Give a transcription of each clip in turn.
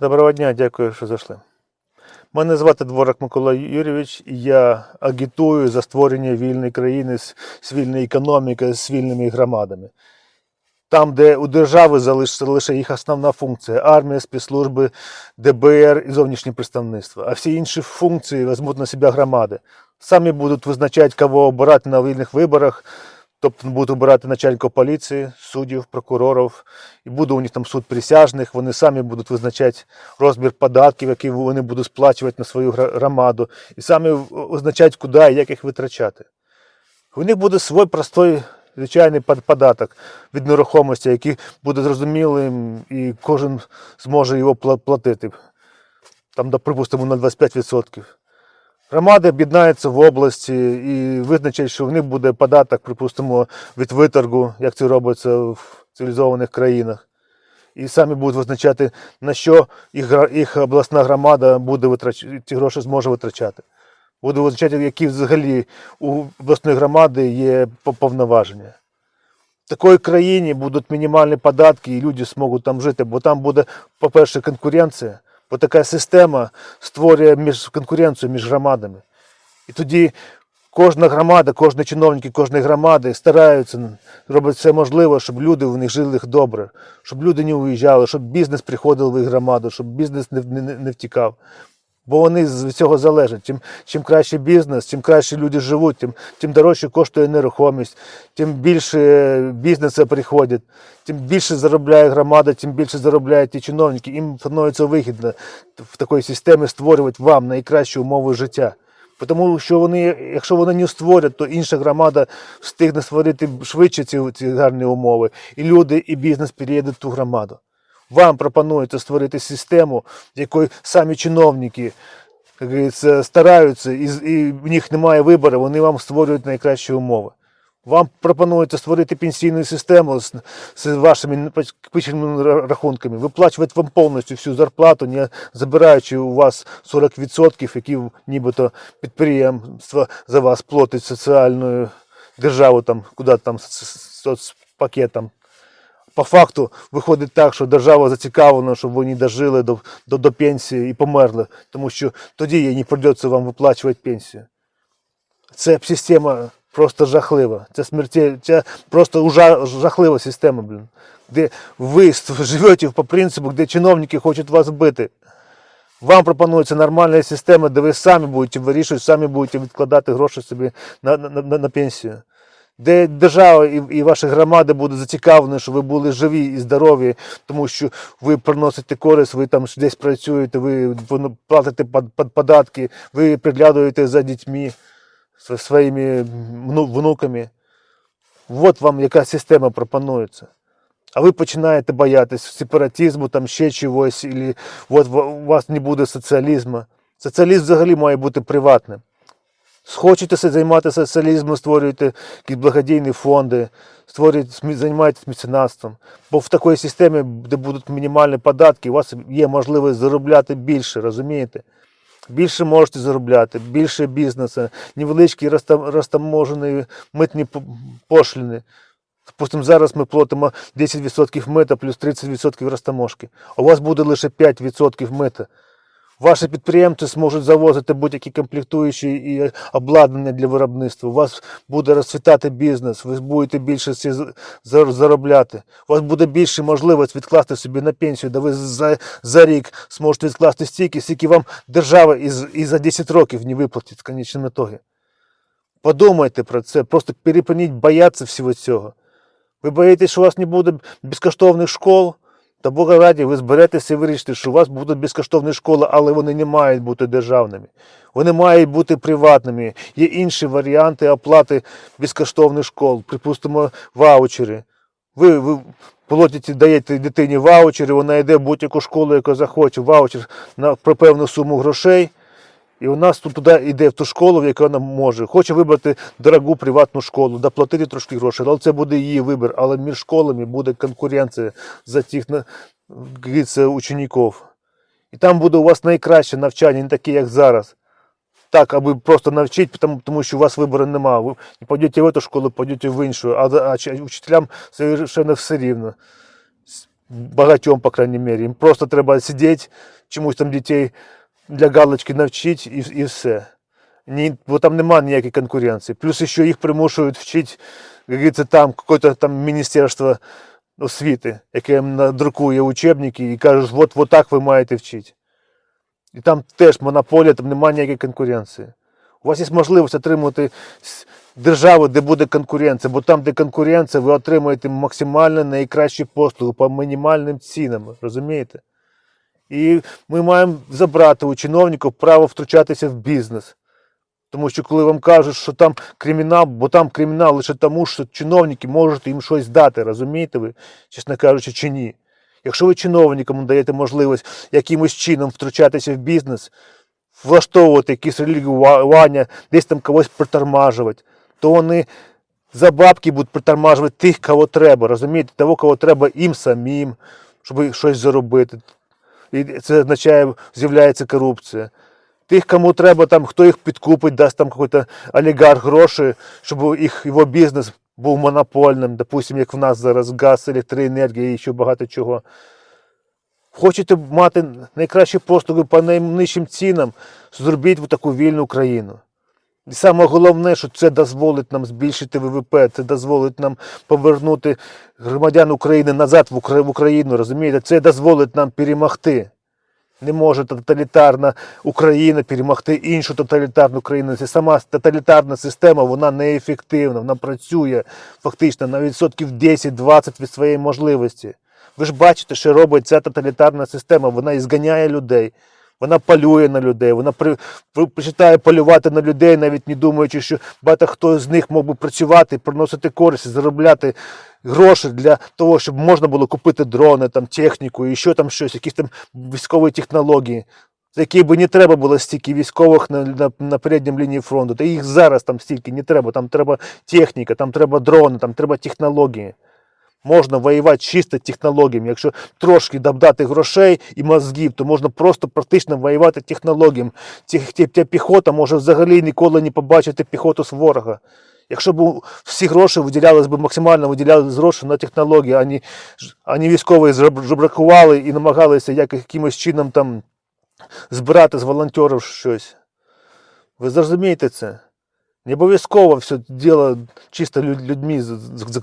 Доброго дня, дякую, що зайшли. Мене звати Дворак Микола Юрійович, і я агітую за створення вільної країни з, вільною економікою, з вільними громадами. Там, де у держави залишиться лише їх основна функція армія, спецслужби, ДБР і зовнішнє представництво. А всі інші функції візьмуть на себе громади. Самі будуть визначати, кого обирати на вільних виборах, тобто будуть обирати начальника поліції, суддів, прокурорів, і буде у них там суд присяжних, вони самі будуть визначати розмір податків, які вони будуть сплачувати на свою громаду, і самі визначати, куди і як їх витрачати. У них буде свій простий звичайний податок від нерухомості, який буде зрозумілим, і кожен зможе його платити. Там, припустимо, на 25%. Громади об'єднаються в області і визначать, що в них буде податок, припустимо, від виторгу, як це робиться в цивілізованих країнах. І самі будуть визначати, на що їх, їх обласна громада буде витрачати, ці гроші зможе витрачати. Буде визначати, які взагалі у обласної громади є повноваження. В такій країні будуть мінімальні податки, і люди зможуть там жити, бо там буде, по-перше, конкуренція, бо така система створює між конкуренцію між громадами. І тоді кожна громада, кожні чиновники кожної громади стараються, робити все можливе, щоб люди в них жили добре, щоб люди не уїжджали, щоб бізнес приходив в їх громаду, щоб бізнес не, не, не втікав. Бо вони з цього залежать. Чим, чим краще бізнес, чим краще люди живуть, тим, тим дорожче коштує нерухомість, тим більше бізнесу приходить, тим більше заробляє громада, тим більше заробляють ті чиновники. Їм становиться вигідно в такій системі створювати вам найкращі умови життя. Тому що вони, якщо вони не створять, то інша громада встигне створити швидше ці, ці гарні умови. І люди, і бізнес переїдуть в ту громаду. Вам пропонується створити систему, якої самі чиновники стараються, і, і в них немає вибору, вони вам створюють найкращі умови. Вам пропонується створити пенсійну систему з, з вашими накопиченими рахунками, виплачувати вам повністю всю зарплату, не забираючи у вас 40%, які нібито підприємство за вас платить соціальну державу, там, куди там соцпакетом. По факту виходить так, що держава зацікавлена, щоб ви не дожили до, до, до пенсії і померли, тому що тоді їй не прийдеться вам виплачувати пенсію. Це система просто жахлива. Це смерті, це просто ужа, жахлива система, блін. Де ви живете по принципу, де чиновники хочуть вас вбити. Вам пропонується нормальна система, де ви самі будете вирішувати, самі будете відкладати гроші собі на, на, на, на пенсію. Де держава і, і ваші громади будуть зацікавлені, щоб ви були живі і здорові, тому що ви приносите користь, ви там десь працюєте, ви платите под- под- податки, ви приглядуєте за дітьми, своїми внуками. От вам яка система пропонується. А ви починаєте боятись сепаратизму, там ще чогось, от у вас не буде соціалізму. Соціалізм взагалі має бути приватним. Хочете се- займатися соціалізмом, створюєте якісь благодійні фонди, створюєте, займаєтесь меценатством. Бо в такій системі, де будуть мінімальні податки, у вас є можливість заробляти більше, розумієте? Більше можете заробляти, більше бізнесу, невеличкі розтаможені митні по- пошліни. Допустимо, зараз ми платимо 10% мита плюс 30% розтаможки. А у вас буде лише 5% мита. Ваші підприємці зможуть завозити будь-які комплектуючі і обладнання для виробництва. У вас буде розцвітати бізнес, ви будете більше заробляти. У вас буде більше можливість відкласти собі на пенсію, де ви за, за рік зможете відкласти стільки, скільки вам держава і, і за 10 років не виплатить в конечному ітогі. Подумайте про це, просто перепиніть боятися всього цього. Ви боїтесь, що у вас не буде безкоштовних школ? Та Бога раді, ви зберетеся і вирішите, що у вас будуть безкоштовні школи, але вони не мають бути державними. Вони мають бути приватними. Є інші варіанти оплати безкоштовних школ, припустимо, ваучери. Ви, ви платите, даєте дитині ваучери, вона йде в будь-яку школу, яку захоче, ваучер на про певну суму грошей. І у нас тут туди йде в ту школу, в яку вона може. Хоче вибрати дорогу приватну школу, доплатити трошки грошей, але це буде її вибір. Але між школами буде конкуренція за тих учнів. І там буде у вас найкраще навчання, не таке, як зараз. Так, аби просто навчити, тому, тому що у вас вибору немає. Ви не пойдете в цю школу, пойдете в іншу, а, а чи- учителям совершенно все рівно. багатьом, по крайній мірі. Їм просто треба сидіти, чомусь там дітей для галочки навчити і, і все. Ні, бо там немає ніякої конкуренції. Плюс ще їх примушують вчити, як там какое-то там міністерство освіти, яке надрукує учебники і кажуть, от так ви маєте вчити. І там теж монополія, там немає ніякої конкуренції. У вас є можливість отримати державу, де буде конкуренція, бо там, де конкуренція, ви отримуєте максимально найкращі послуги по мінімальним цінам. Розумієте? І ми маємо забрати у чиновників право втручатися в бізнес. Тому що коли вам кажуть, що там кримінал, бо там кримінал лише тому, що чиновники можуть їм щось дати, розумієте ви, чесно кажучи, чи ні. Якщо ви чиновникам даєте можливість якимось чином втручатися в бізнес, влаштовувати якісь релігування, десь там когось притормажувати, то вони за бабки будуть притормажувати тих, кого треба, розумієте, того, кого треба їм самим, щоб щось заробити. І це означає, з'являється корупція. Тих, кому треба, там, хто їх підкупить, дасть там якийсь олігарх гроші, щоб їх, його бізнес був монопольним, допустимо, як в нас зараз газ, електроенергія і ще багато чого. Хочете мати найкращі послуги по найнижчим цінам, зробіть таку вільну країну. І саме головне, що це дозволить нам збільшити ВВП, це дозволить нам повернути громадян України назад в Україну, розумієте? Це дозволить нам перемогти. Не може тоталітарна Україна перемогти іншу тоталітарну країну. Це сама тоталітарна система, вона неефективна, вона працює фактично на відсотків 10-20 від своєї можливості. Ви ж бачите, що робить ця тоталітарна система. Вона ізганяє людей, вона полює на людей, вона при, полювати на людей, навіть не думаючи, що багато хто з них мог би працювати, приносити користь, заробляти гроші для того, щоб можна було купити дрони, там, техніку, і що там щось, якісь там військові технології. За які би не треба було стільки військових на, на, на передній лінії фронту. Та їх зараз там стільки не треба. Там треба техніка, там треба дрони, там треба технології. Можна воювати чисто технологіями. Якщо трошки додати грошей і мозгів, то можна просто практично воювати технологіями. Ця піхота може взагалі ніколи не побачити піхоту з ворога. Якщо б всі гроші виділялись би максимально виділялись гроші на технології, а не, ж- а не військові жеб- жебракували і намагалися як- якимось чином там збирати з волонтерів щось. Ви зрозумієте це? Не обов'язково все діло чисто людьми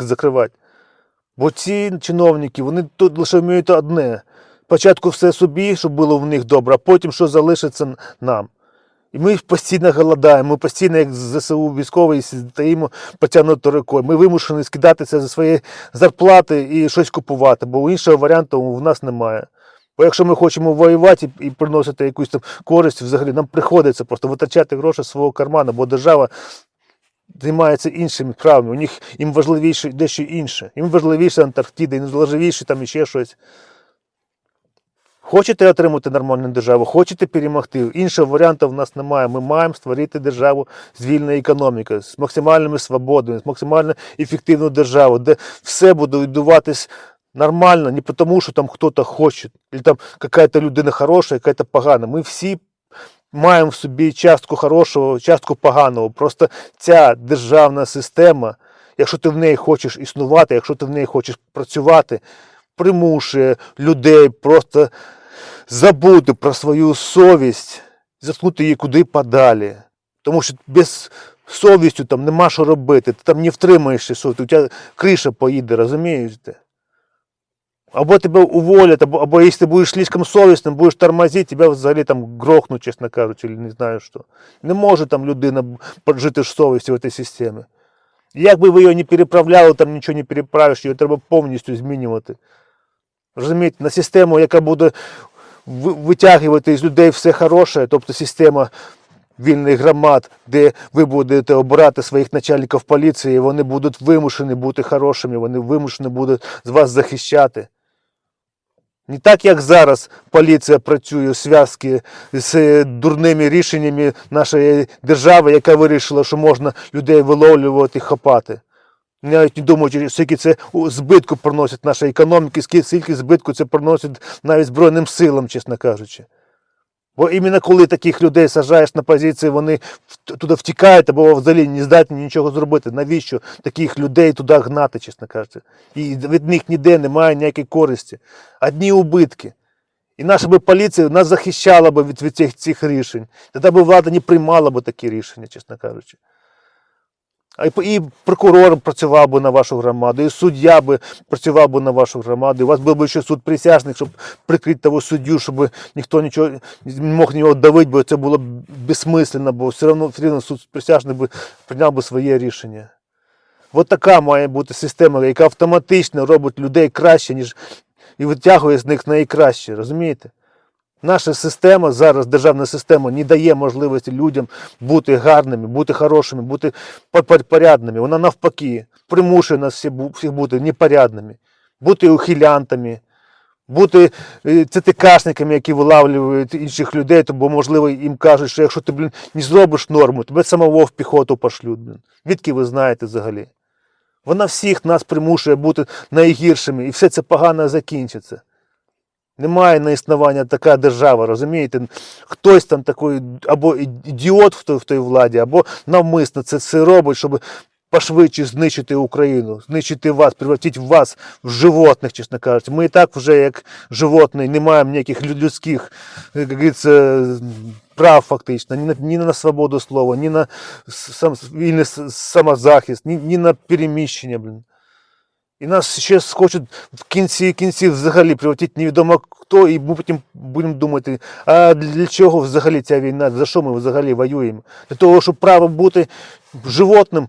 закривати. Бо ці чиновники, вони тут лише вміють одне. Спочатку все собі, щоб було в них добре, а потім що залишиться нам. І ми постійно голодаємо, ми постійно, як ЗСУ військові, стоїмо потягнути рукою. Ми вимушені скидатися за свої зарплати і щось купувати, бо іншого варіанту в нас немає. Бо якщо ми хочемо воювати і, приносити якусь там користь, взагалі нам приходиться просто витрачати гроші з свого карману, бо держава займається іншими справами. У них їм важливіше дещо інше. Їм важливіше Антарктида, їм важливіше там іще щось. Хочете отримати нормальну державу, хочете перемогти. Іншого варіанту в нас немає. Ми маємо створити державу з вільною економікою, з максимальними свободами, з максимально ефективну державу, де все буде відбуватись нормально, не тому, що там хтось хоче, або там якась людина хороша, якась погана. Ми всі маємо в собі частку хорошого, частку поганого. Просто ця державна система, якщо ти в неї хочеш існувати, якщо ти в неї хочеш працювати, примушує людей просто забути про свою совість, заткнути її куди подалі. Тому що без совістю там нема що робити, ти там не втримаєшся у тебе криша поїде, розумієте? Або тебе уволять, або, або якщо ти будеш слишком совісним, будеш тормозити, тебе взагалі там грохнуть, чесно кажучи, чи не знаю що. Не може там людина жити з совістю в цій системі. Як би ви її не переправляли, там нічого не переправиш, її треба повністю змінювати. Розумієте, на систему, яка буде витягувати з людей все хороше, тобто система вільних громад, де ви будете обирати своїх начальників поліції, вони будуть вимушені бути хорошими, вони вимушені будуть з вас захищати. Не так, як зараз поліція працює у зв'язки з е, дурними рішеннями нашої держави, яка вирішила, що можна людей виловлювати хапати. Навіть не думаючи, скільки це збитку приносить нашій економіці, скільки збитку це приносить навіть Збройним силам, чесно кажучи. Бо іменно коли таких людей сажаєш на позиції, вони туди втікають або взагалі не здатні нічого зробити. Навіщо таких людей туди гнати, чесно кажучи? І від них ніде немає ніякої користі. Одні убитки. І наша би поліція нас захищала б від, від цих, цих рішень. Тоді б влада не приймала б такі рішення, чесно кажучи. І, прокурор працював би на вашу громаду, і суддя би працював би на вашу громаду. У вас був би ще суд присяжних, щоб прикрити того суддю, щоб ніхто нічого не мог нього давити, бо це було б безсмисленно, бо все одно, все одно суд присяжних би прийняв би своє рішення. От така має бути система, яка автоматично робить людей краще, ніж і витягує з них найкраще, розумієте? Наша система зараз, державна система, не дає можливості людям бути гарними, бути хорошими, бути по- по- порядними. Вона навпаки примушує нас всіх бути непорядними, бути ухилянтами, бути е, цитикашниками, які вилавлюють інших людей, бо, можливо, їм кажуть, що якщо ти, блін, не зробиш норму, тебе самого в піхоту пошлють. Блін. Відки ви знаєте взагалі? Вона всіх нас примушує бути найгіршими, і все це погано закінчиться. Немає на існування така держава, розумієте? Хтось там такий або ідіот в той, в той владі, або навмисно це все робить, щоб пошвидше знищити Україну, знищити вас, превратити вас в животних, чесно кажучи. Ми і так вже як животні, не маємо ніяких людських, як говориться, прав фактично, ні на, ні на свободу слова, ні на сам, вільний самозахист, ні, ні на переміщення. Блін. І нас ще хочуть в кінці кінців взагалі превратити невідомо хто, і ми потім будемо думати, а для чого взагалі ця війна, за що ми взагалі воюємо? Для того, щоб право бути животним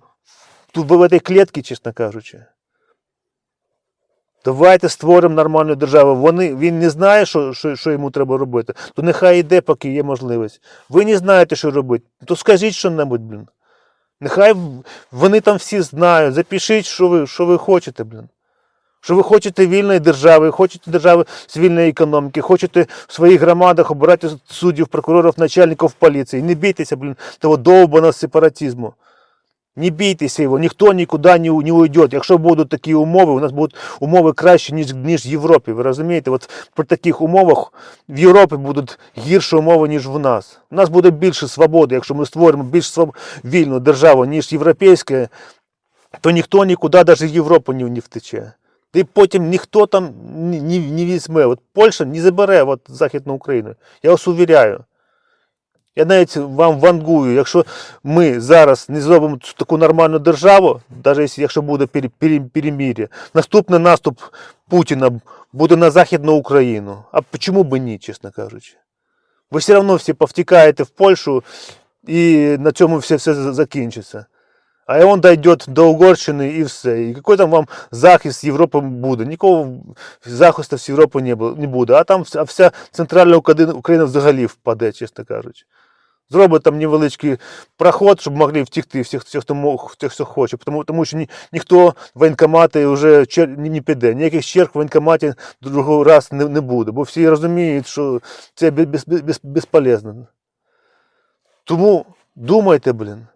тут в цій клітці, чесно кажучи. Давайте створимо нормальну державу. Вони, він не знає, що, що, що йому треба робити, то нехай йде, поки є можливість. Ви не знаєте, що робити, то скажіть що-небудь, блін. Нехай вони там всі знають. Запишіть, що ви, що ви хочете, блін. Що ви хочете вільної держави, хочете держави з вільної економіки, хочете в своїх громадах обирати суддів, прокурорів, начальників поліції. Не бійтеся, блін, того довбаного сепаратизму. Не бійтеся його, ніхто нікуди не, не уйде. Якщо будуть такі умови, у нас будуть умови кращі, ніж, ніж в Європі. Ви розумієте? От при таких умовах в Європі будуть гірші умови, ніж в нас. У нас буде більше свободи, якщо ми створимо більш вільну державу, ніж європейська, то ніхто нікуди, навіть в Європу не, не втече. І потім ніхто там не, не, не візьме. От Польща не забере от, Західну Україну. Я вас увіряю. Я навіть вам вангую, якщо ми зараз не зробимо таку нормальну державу, навіть якщо буде пере- пере- наступний наступ Путіна буде на Західну Україну. А чому б ні, чесно кажучи? Ви все одно всі повтікаєте в Польщу і на цьому все, все закінчиться. А он дійде до Угорщини і все. І який там вам захист з Європи буде? Нікого захисту з Європи не буде. А там вся, центральна Україна взагалі впаде, чесно кажучи. Зробить там невеличкий проход, щоб могли втікти всі, всі хто мог, всі, хто хоче. Тому, тому що ні, ніхто воєнкомати вже чер, не, не піде. Ніяких черг в воєнкоматі другий раз не, не буде, бо всі розуміють, що це без, без. Тому думайте, блін.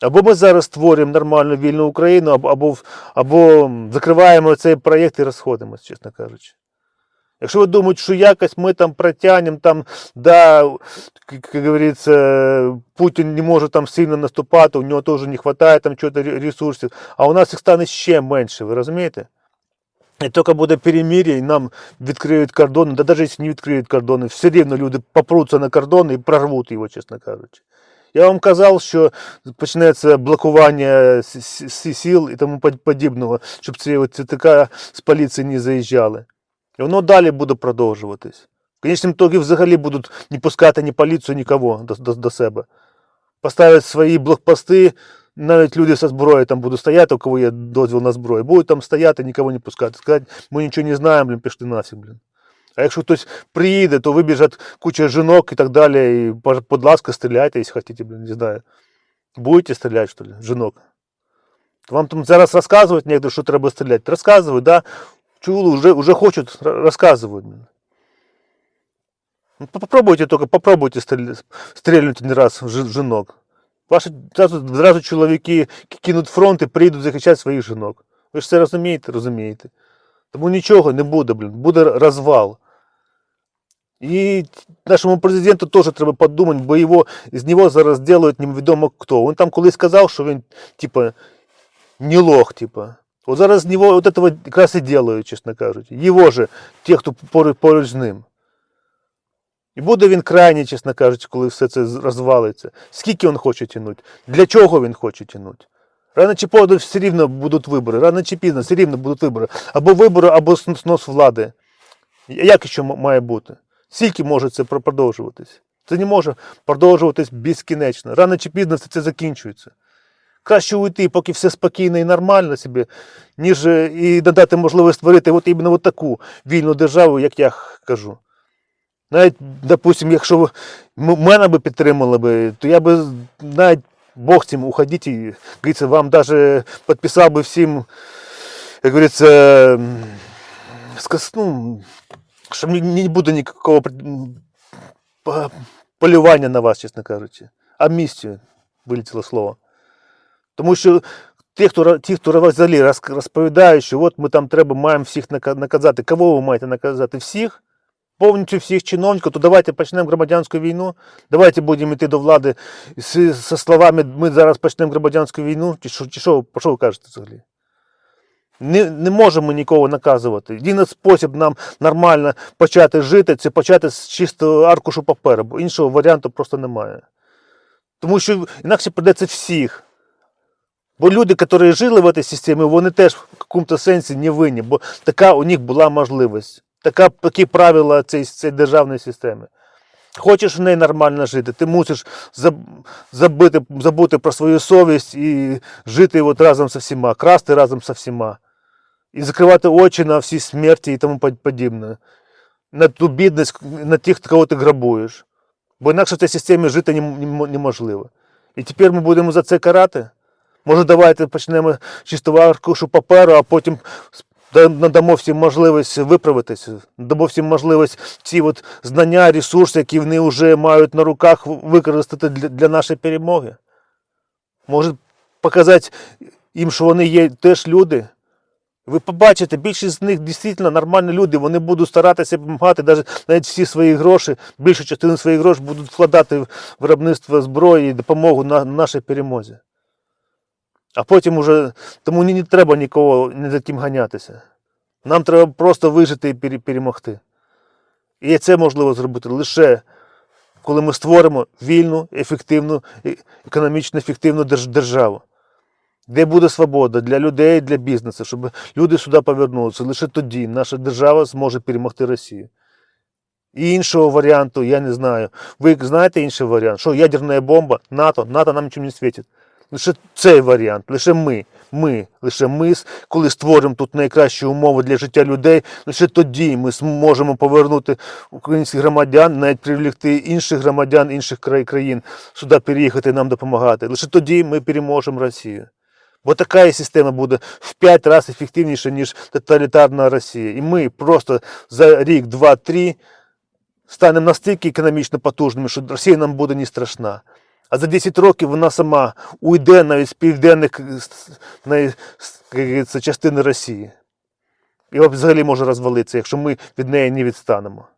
Або ми зараз створюємо нормальну вільну Україну, або, або, або закриваємо цей проєкт і розходимося, чесно кажучи. Якщо ви думаєте, що якось ми там протягнемо, там, да, як говориться, Путін не може там сильно наступати, у нього теж не вистачає там чого-то ресурсів, а у нас їх стане ще менше, ви розумієте? І тільки буде перемир'я, і нам відкриють кордони, да навіть якщо не відкриють кордони, все рівно люди попруться на кордони і прорвуть його, чесно кажучи. Я вам казав, що почнеться блокування сіл і тому под- подібного, щоб ці ЦТК з поліції не заїжджали. І воно далі буде продовжуватись. В конечному ітогі взагалі будуть не пускати ні поліцію, нікого до, до, до себе. Поставлять свої блокпости, навіть люди зі зброєю там будуть стояти, у кого є дозвіл на зброю, будуть там стояти, нікого не пускати. Сказати, ми нічого не знаємо, блін, пішли нафіг, блін. А якщо хтось приїде, то вибіжать куча жінок і так далі. І, пож- будь ласка, стріляйте, якщо хочете, блін, не знаю. Будете стріляти, що ли, жінок? Вам там зараз розказують некоторые, що треба стріляти. Розказують, да? Чули, вже, вже хочуть, р- розказують. блін. Ну, по- попробуйте только, попробуйте стрель- стрельнуть один раз в жи- жінок. Ваші зразу, зразу чоловіки ки- кинуть фронт і прийдуть захищати своїх жінок. Ви ж це розумієте, розумієте. Тому нічого не буде, блін, буде розвал. І нашому президенту теж треба подумати, бо його, з нього зараз роблять невідомо хто. Він там колись сказав, що він, типа, не лох, типа. От зараз з нього от этого якраз і делають, чесно кажучи. Його же, ті, хто поруч, поруч з ним. І буде він крайній, чесно кажучи, коли все це розвалиться. Скільки він хоче тягнути? Для чого він хоче тягнути? Рано чи пізно все рівно будуть вибори. Рано чи пізно все рівно будуть вибори. Або вибори, або снос- влади. Як ще має бути? Скільки може це продовжуватись? Це не може продовжуватись безкінечно. Рано чи пізно це, це закінчується. Краще уйти, поки все спокійно і нормально собі, ніж е, і надати можливість створити от іменно от таку вільну державу, як я кажу. Навіть, допустим, якщо мене би підтримали би, то я би навіть Бог цим уходіть і вам даже підписав би всім, як говориться, ну, що не- буде ніякого полювання на вас, чесно кажучи. Амністію вилетіло слово. Тому що ті, хто, ті, хто взагалі розповідають, що от ми там треба, маємо всіх нака- наказати. Кого ви маєте наказати? Всіх? Повністю всіх чиновників, то давайте почнемо громадянську війну. Давайте будемо йти до влади зі словами ми зараз почнемо громадянську війну. Чи що, чи що, про що ви кажете взагалі? Не, не можемо нікого наказувати. Єдиний спосіб нам нормально почати жити, це почати з чистого аркушу паперу, бо іншого варіанту просто немає. Тому що інакше придеться всіх. Бо люди, які жили в цій системі, вони теж в якомусь сенсі не винні, бо така у них була можливість. Така, такі правила цієї, цієї державної системи. Хочеш в неї нормально жити, ти мусиш забити, забути про свою совість і жити от разом з всіма, красти разом з всіма. І закривати очі на всі смерті і тому подібне. На ту бідність, на тих, кого ти грабуєш. Бо інакше в цій системі жити нем- нем- неможливо. І тепер ми будемо за це карати. Може, давайте почнемо з чистого аркушу паперу, а потім надамо всім можливість виправитися, надамо всім можливість ці от знання, ресурси, які вони вже мають на руках, використати для, нашої перемоги. Може показати їм, що вони є теж люди. Ви побачите, більшість з них дійсно нормальні люди, вони будуть старатися допомагати, навіть всі свої гроші, більшу частину своїх грошей будуть вкладати в виробництво зброї і допомогу на нашій перемозі. А потім уже, тому не, треба нікого не за ким ганятися. Нам треба просто вижити і перемогти. І це можливо зробити лише коли ми створимо вільну, ефективну, економічно ефективну державу, де буде свобода для людей, для бізнесу, щоб люди сюди повернулися. Лише тоді наша держава зможе перемогти Росію. І іншого варіанту я не знаю. Ви знаєте інший варіант? Що ядерна бомба, НАТО, НАТО нам нічим не світить. Лише цей варіант, лише ми, ми, лише ми, коли створимо тут найкращі умови для життя людей, лише тоді ми зможемо повернути українських громадян, навіть привлекти інших громадян інших країн сюди переїхати нам допомагати. Лише тоді ми переможемо Росію. Бо така система буде в п'ять разів ефективніша, ніж тоталітарна Росія. І ми просто за рік, два, три станемо настільки економічно потужними, що Росія нам буде не страшна. А за 10 років вона сама уйде навіть з південних е, говориться, частини Росії. І взагалі може розвалитися, якщо ми від неї не відстанемо.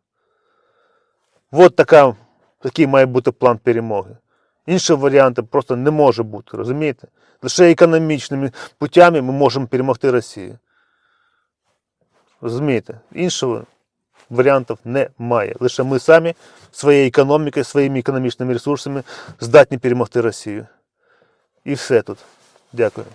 От така, такий має бути план перемоги. Іншого варіанту просто не може бути, розумієте? Лише економічними путями ми можемо перемогти Росію. Розумієте? Іншого варіантів немає. Лише ми самі своєю економікою, своїми економічними ресурсами здатні перемогти Росію. І все тут. Дякую.